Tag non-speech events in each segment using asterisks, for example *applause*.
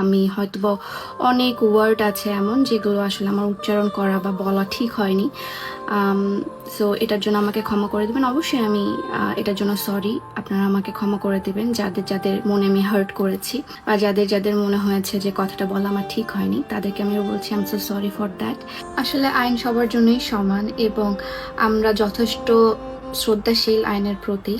আমি হয়তো অনেক ওয়ার্ড আছে এমন যেগুলো আসলে আমার উচ্চারণ করা বা বলা ঠিক হয়নি। সো এটার জন্য আমাকে ক্ষমা করে দেবেন। অবশ্যই আমি এটার জন্য সরি আপনারা আমাকে ক্ষমা করে দেবেন যাদের যাদের মনে আমি হার্ট করেছি বা যাদের যাদের মনে হয়েছে যে কথাটা বলা আমার ঠিক হয়নি, তাদেরকে আমি বলছি am so sorry for that আসলে আইন সবার জন্যই সমান এবং আমরা যথেষ্ট শ্রদ্ধাশীল আইনের প্রতি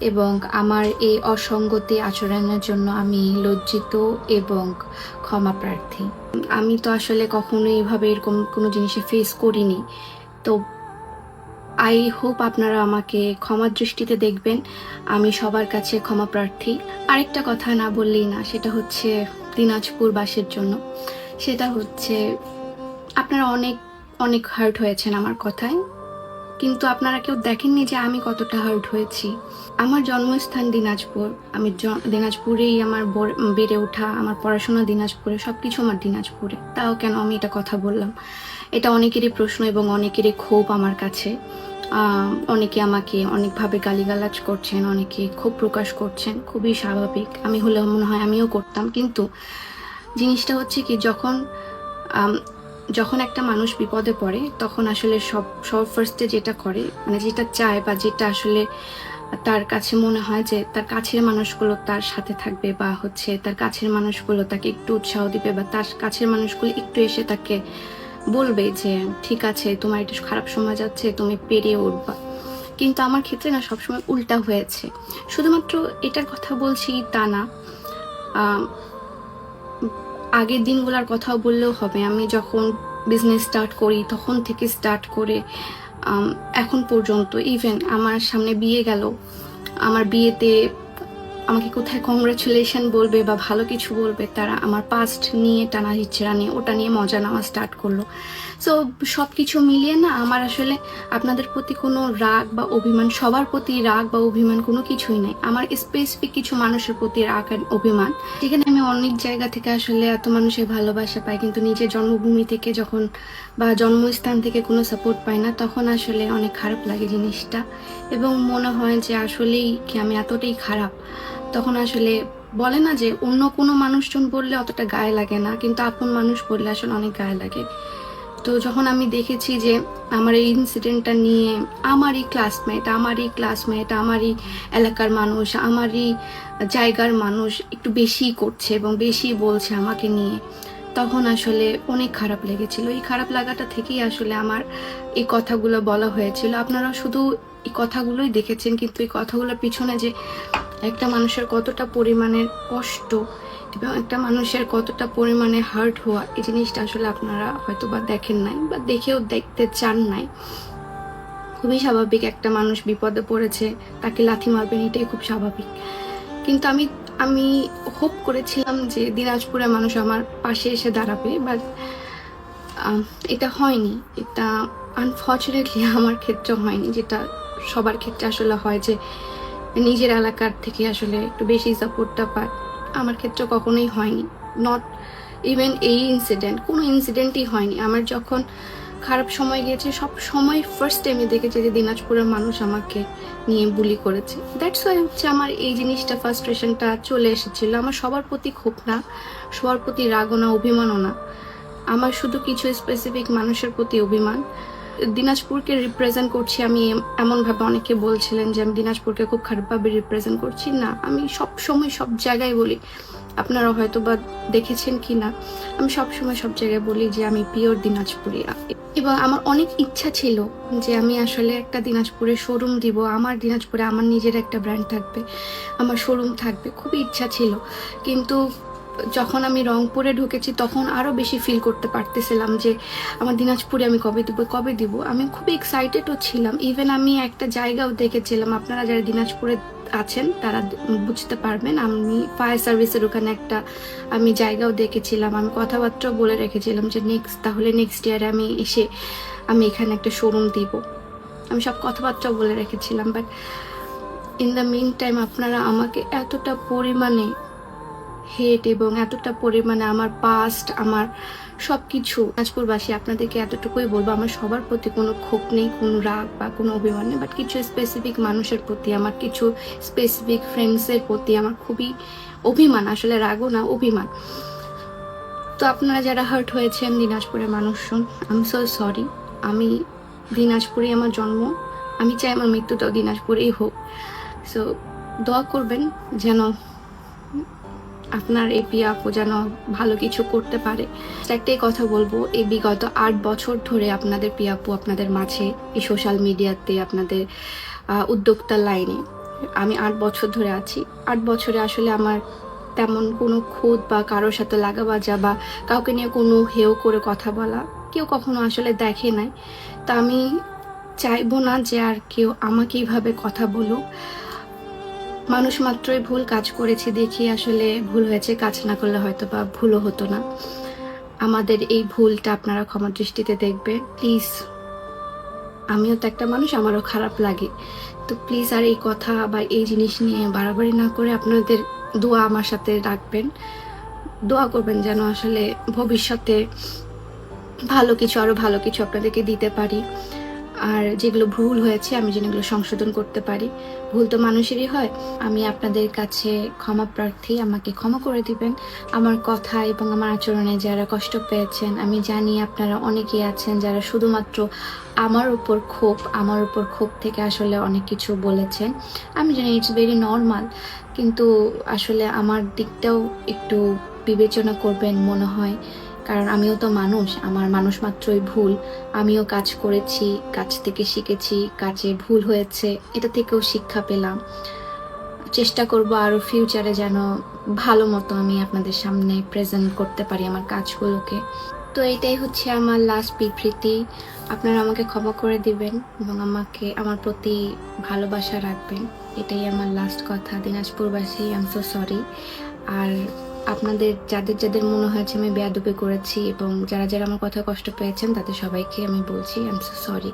এবং আমার এই অসঙ্গতি আচরণের জন্য আমি লজ্জিত এবং ক্ষমা প্রার্থী। আমি তো আসলে কখনো এইভাবে এরকম কোনো জিনিসে ফেস করিনি। তো আই হোপ আপনারা আমাকে ক্ষমার দৃষ্টিতে দেখবেন। আমি সবার কাছে ক্ষমা প্রার্থী। আরেকটা কথা না বললেই না, সেটা হচ্ছে দিনাজপুরবাসীর জন্য। সেটা হচ্ছে আপনারা অনেক অনেক হার্ট হয়েছেন আমার কথায়। কিন্তু আপনারা কেউ দেখেননি যে আমি কতটা হার্ট হয়েছি। আমার জন্মস্থান দিনাজপুর। আমি দিনাজপুরেই আমার বেড়ে ওঠা, আমার পড়াশোনা দিনাজপুরে সব কিছু আমার দিনাজপুরে। তাও কেন আমি এটা কথা বললাম? এটা অনেকেরই প্রশ্ন এবং অনেকেরই ক্ষোভ আমার কাছে। অনেকে আমাকে অনেকভাবে গালিগালাজ করছেন, অনেকে ক্ষোভ প্রকাশ করছেন। খুবই স্বাভাবিক। আমি হলে মনে হয় আমিও করতাম। কিন্তু জিনিসটা হচ্ছে কি, যখন যখন একটা মানুষ বিপদে পড়ে, তখন আসলে সব সব ফার্স্টে যেটা করে মানে যেটা চায় বা যেটা আসলে তার কাছে মনে হয় যে তার কাছের মানুষগুলো তার সাথে থাকবে বা হচ্ছে তার কাছের মানুষগুলো তাকে একটু উৎসাহ দিবে বা তার কাছের মানুষগুলো একটু এসে তাকে বলবে যে, ঠিক আছে, তোমার এটা খারাপ সময় যাচ্ছে, তুমি পেরিয়ে উঠবা। কিন্তু আমার ক্ষেত্রে না, সবসময় উল্টা হয়েছে। শুধুমাত্র এটার কথা বলছি তা না। আগের দিনগুলোর কথাও বললেও হবে। আমি যখন বিজনেস স্টার্ট করি, তখন থেকে স্টার্ট করে এখন পর্যন্ত ইভেন আমার সামনে বিয়ে গেল, আমার বিয়েতে আমাকে কোথায় কংগ্রাচুলেশন বলবে বা ভালো কিছু বলবে, তারা আমার পাস্ট নিয়ে টানা হিচ্ছেরা নিয়ে ওটা নিয়ে মজা নেওয়া স্টার্ট করল। সো সব কিছু মিলিয়ে না আমার আসলে আপনাদের প্রতি কোনো রাগ বা অভিমান, সবার প্রতি রাগ বা অভিমান কোনো কিছুই নাই। আমার স্পেসিফিক কিছু মানুষের প্রতি রাগ আর অভিমান। যেখানে আমি অনেক জায়গা থেকে আসলে এত মানুষের ভালোবাসা পাই, কিন্তু নিজের জন্মভূমি থেকে যখন বা জন্মস্থান থেকে কোনো সাপোর্ট পাই না, তখন আসলে অনেক খারাপ লাগে জিনিসটা। এবং মনে হয় যে আসলেই কি আমি এতটাই খারাপ। তখন আসলে বলে না যে অন্য কোনো মানুষজন বললে অতটা গায়ে লাগে না, কিন্তু আপন মানুষ বললে আসলে অনেক গায়ে লাগে। তো যখন আমি দেখেছি যে আমার এই ইনসিডেন্টটা নিয়ে আমারই ক্লাসমেট আমারই ক্লাসমেট আমারই এলাকার মানুষ, আমারই জায়গার মানুষ একটু বেশি করছে এবং বেশি বলছে আমাকে নিয়ে, তখন আসলে অনেক খারাপ লেগেছিল। এই খারাপ লাগাটা থেকেই আসলে আমার এই কথাগুলো বলা হয়েছিল। আপনারা শুধু এই কথাগুলোই দেখেছেন, কিন্তু এই কথাগুলোর পিছনে যে একটা মানুষের কতটা পরিমাণের কষ্ট এবং একটা মানুষের কতটা পরিমাণে হার্ট হওয়া, এই জিনিসটা আসলে আপনারা হয়তো বা দেখেন নাই বা দেখেও দেখতে চান নাই। খুবই স্বাভাবিক একটা মানুষ বিপদে পড়েছে, তাকে লাথি মারবেন, এটাই খুব স্বাভাবিক। কিন্তু আমি আমি হোপ করেছিলাম যে দিনাজপুরের মানুষ আমার পাশে এসে দাঁড়াবে বাট এটা হয়নি। এটা আনফর্চুনেটলি *laughs* আমার ক্ষেত্রে হয়নি, যেটা সবার ক্ষেত্রে আসলে হয় যে নিজের এলাকার থেকে আসলে একটু বেশি সাপোর্টটা পায়। আমার ক্ষেত্রে কখনোই হয়নি। নট ইভেন এই ইনসিডেন্ট কোনো ইনসিডেন্টই হয়নি। আমার যখন খারাপ সময় গিয়েছে, সব সময় ফার্স্ট আমি দেখেছি যে দিনাজপুরের মানুষ আমাকে নিয়ে বুলি করেছে। দ্যাটস ওয়াই হচ্ছে আমার এই জিনিসটা ফার্স্ট্রেশনটা চলে এসেছিল। আমার সবার প্রতি ক্ষোভ না, সবার প্রতি রাগও না, অভিমানও না। আমার শুধু কিছু স্পেসিফিক মানুষের প্রতি অভিমান। দিনাজপুরকে রিপ্রেজেন্ট করছি আমি এম- এমনভাবে অনেকে বলছিলেন যে আমি দিনাজপুরকে খুব খারাপভাবে রিপ্রেজেন্ট করছি। না, আমি সব সময় সব জায়গায় বলি, আপনারা হয়তো বা দেখেছেন কি না আমি সব সময় সব জায়গায় বলি যে আমি পিওর দিনাজপুরি এবং আমার অনেক ইচ্ছা ছিল যে আমি আসলে একটা দিনাজপুরে শোরুম দিব, আমার দিনাজপুরে আমার নিজের একটা ব্র্যান্ড থাকবে, আমার শোরুম থাকবে, খুবই ইচ্ছা ছিল। কিন্তু যখন আমি রংপুরে ঢুকেছি, তখন আরও বেশি ফিল করতে পারতেছিলাম যে, আমার দিনাজপুরে আমি কবে দিব কবে দিব। আমি খুব এক্সাইটেডও ছিলাম। ইভেন আমি একটা জায়গাও দেখেছিলাম। আপনারা যারা দিনাজপুরে আছেন, তারা বুঝতে পারবেন। আমি ফায়ার সার্ভিসের ওখানে একটা আমি জায়গাও দেখেছিলাম। আমি কথাবার্তাও বলে রেখেছিলাম যে নেক্সট তাহলে নেক্সট ইয়ারে আমি এসে আমি এখানে একটা শোরুম দিব। আমি সব কথাবার্তাও বলে রেখেছিলাম। But in the mean time আপনারা আমাকে এতটা পরিমাণে হেট এবং এতটা পরিমাণে আমার পাস্ট আমার সব কিছু দিনাজপুরবাসী আপনাদেরকে এতটুকুই বলব, আমার সবার প্রতি কোনো ক্ষোভ নেই, কোনো রাগ বা কোনো অভিমান নেই বাট কিছু স্পেসিফিক মানুষের প্রতি, আমার কিছু স্পেসিফিক ফ্রেন্ডসের প্রতি আমার খুবই অভিমান, আসলে রাগও না, অভিমান। তো আপনারা যারা হার্ট হয়েছেন দিনাজপুরের মানুষজন আমি সো সরি আমি দিনাজপুরে আমার জন্ম, আমি চাই আমার মৃত্যুটাও দিনাজপুরেই হোক। সো দোয়া করবেন যেন আপনার এই পিয়া আপু যেন ভালো কিছু করতে পারে। একটাই কথা বলব এই বিগত আট বছর ধরে আপনাদের পিয়াপু আপনাদের মাঝে এই সোশ্যাল মিডিয়াতে আপনাদের আহ, উদ্যোক্তার লাইনে। আমি আট বছর ধরে আছি। আট বছরে আসলে আমার তেমন কোনো খুদ বা কারোর সাথে লাগা লাগাবাজা বা কাউকে নিয়ে কোনো হেও করে কথা বলা কেউ কখনো আসলে দেখে নাই। তা আমি চাইব না যে আর কেউ আমাকে এইভাবে কথা বলুক। মানুষ মাত্রই ভুল কাজ করেছি দেখি আসলে ভুল হয়েছে, কাজ না করলে হয়তো বা ভুলও হতো না। আমাদের এই ভুলটা আপনারা ক্ষমা দৃষ্টিতে দেখবেন প্লিজ, আমিও তো একটা মানুষ, আমারও খারাপ লাগে। তো প্লিজ আর এই কথা বা এই জিনিস নিয়ে বাড়াবাড়ি না করে আপনাদের দোয়া আমার সাথে রাখবেন। দোয়া করবেন যেন আসলে ভবিষ্যতে ভালো কিছু, আরও ভালো কিছু আপনাদেরকে দিতে পারি। আর যেগুলো ভুল হয়েছে, আমি যেন এগুলো সংশোধন করতে পারি। ভুল তো মানুষেরই হয়। আমি আপনাদের কাছে ক্ষমা প্রার্থী, আমাকে ক্ষমা করে দিবেন। আমার কথা এবং আমার আচরণে যারা কষ্ট পেয়েছেন, আমি জানি আপনারা অনেকেই আছেন যারা শুধুমাত্র আমার উপর ক্ষোভ, আমার উপর ক্ষোভ থেকে আসলে অনেক কিছু বলেছেন। আমি জানি ইটস ভেরি নর্মাল কিন্তু আসলে আমার দিকটাও একটু বিবেচনা করবেন মনে হয়। কারণ আমিও তো মানুষ, আমার মানুষ মাত্রই ভুল। আমিও কাজ করেছি, কাজ থেকে শিখেছি, কাজে ভুল হয়েছে, এটা থেকেও শিক্ষা পেলাম। চেষ্টা করব আরও ফিউচারে যেন ভালো মতো আমি আপনাদের সামনে প্রেজেন্ট করতে পারি আমার কাজগুলোকে। তো এটাই হচ্ছে আমার লাস্ট বিবৃতি। আপনারা আমাকে ক্ষমা করে দিবেন এবং আমাকে, আমার প্রতি ভালোবাসা রাখবেন। এটাই আমার লাস্ট কথা। দিনাজপুরবাসী আই এম সো সরি আর আপনাদের, যাদের যাদের মনে হয়েছে আমি বেয়াদুপে করেছি এবং যারা যারা আমার কথা কষ্ট পেয়েছেন, তাদের সবাইকে আমি বলছি আই এম সো সরি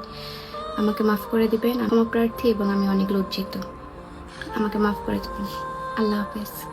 আমাকে মাফ করে দিবেন আমার প্রার্থী এবং আমি অনেক লজ্জিত। আমাকে মাফ করে দেবেন। আল্লাহ হাফেজ।